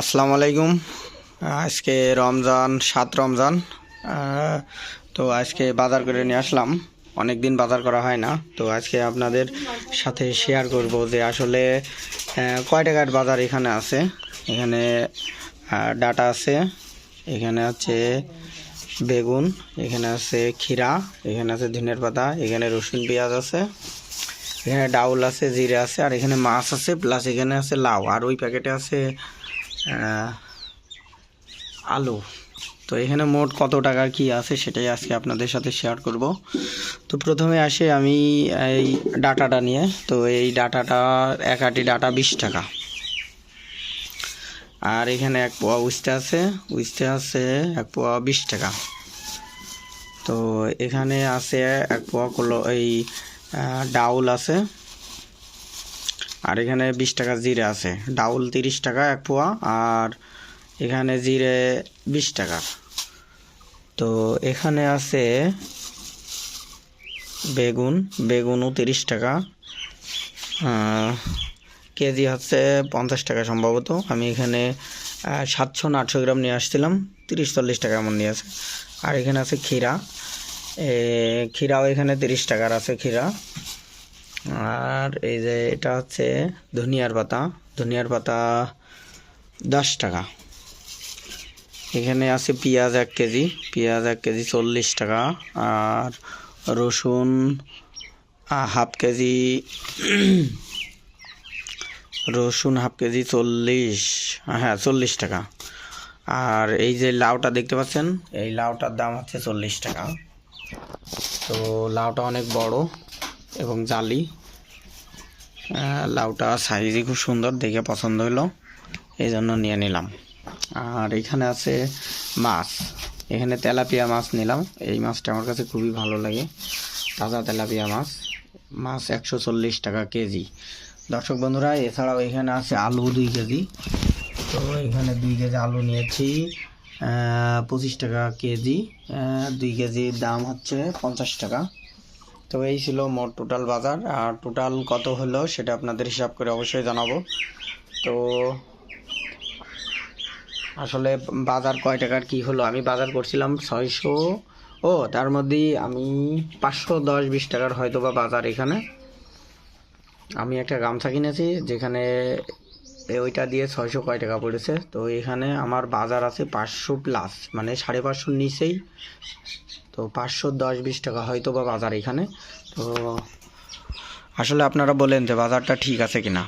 আসসালামু আলাইকুম। আজকে রমজান, সাত রমজান। তো আজকে বাজার করে নিয়ে আসলাম। অনেক দিন বাজার করা হয় না। তো আজকে আপনাদের সাথে শেয়ার করব যে আসলে কয় টাকার বাজার এখানে আছে? এখানে ডাটা আছে, এখানে আছে বেগুন, এখানে আছে ক্ষীরা, এখানে আছে ধনের পাতা, এখানে রসুন, পেঁয়াজ আছে, এখানে ডাউল আছে, জিরে আছে, আর এখানে মাছ আছে প্লাস এখানে আছে লাউ, আর ওই প্যাকেটে আছে আলু। তো এখানে মোট কত টাকার কি আছে সেটাই আজকে আপনাদের সাথে শেয়ার করব। তো প্রথমে আসে আমি এই ডাটাটা নিয়ে। তো এই ডাটাটা, এক আটি ডাটা বিশ টাকা। আর এখানে এক পোয়া উস্তে আছে উস্তে আছে এক পোয়া বিশ টাকা। তো এখানে আছে এক পোয়া কলো, এই ডাউল আছে। আর এখানে বিশ টাকা জিরে আছে। ডাউল তিরিশ টাকা এক পোয়া আর এখানে জিরে বিশ টাকা। তো এখানে আছে বেগুন, বেগুনও তিরিশ টাকা। কেজি হচ্ছে পঞ্চাশ টাকা সম্ভবত। আমি এখানে সাতশো না আটশো গ্রাম নিয়ে আসছিলাম। তিরিশ, চল্লিশ টাকা এমন নিয়ে আছে। আর এখানে আছে ক্ষীরা। ক্ষীরাও এখানে তিরিশ টাকার আছে ক্ষীরা। আর এই যে এটা হচ্ছে ধনিয়ার পাতা। ধনিয়ার পাতা দশ টাকা। এখানে আছে পেঁয়াজ এক কেজি। পেঁয়াজ এক কেজি চল্লিশ টাকা। আর রসুন হাফ কেজি রসুন হাফ কেজি চল্লিশ হ্যাঁ চল্লিশ টাকা। আর এই যে লাউটা দেখতে পাচ্ছেন, এই লাউটার দাম হচ্ছে চল্লিশ টাকা। তো লাউটা অনেক বড়। এবং জালি। লাউটা সাইজই খুব সুন্দর, দেখে পছন্দ হলো এই জন্য নিয়ে নিলাম। আর এখানে আছে মাছ। এখানে তেলাপিয়া মাছ নিলাম। এই মাছটা আমার কাছে খুবই ভালো লাগে। তাজা তেলাপিয়া মাছ। মাছ একশো চল্লিশ টাকা কেজি। দর্শক বন্ধুরা, এছাড়াও এখানে আছে আলু দুই কেজি। তো এখানে দুই কেজি আলু নিয়েছি। পঁচিশ টাকা কেজি। দুই কেজির দাম হচ্ছে পঞ্চাশ টাকা। তো এই ছিল মোট টোটাল বাজার। আর টোটাল কত হলো সেটা আপনাদের হিসাব করে অবশ্যই জানাব। তো আসলে বাজার কয় টাকার কি হলো? আমি বাজার করছিলাম ছয়শো, ও, তার মধ্যেই আমি পাঁচশো দশ বিশ টাকার হয়তো বা বাজার এখানে। আমি একটা গামছা কিনেছি যেখানে ওইটা দিয়ে ছয়শো কয় টাকা পড়েছে। তো এখানে আমার বাজার আছে পাঁচশো প্লাস মানে সাড়ে পাঁচশোর নিচেই। তো পাঁচশো দশ বিশ টাকা হয়তো বা বাজার এখানে। তো আসলে আপনারা বলেন যে বাজারটা ঠিক আছে কিনা।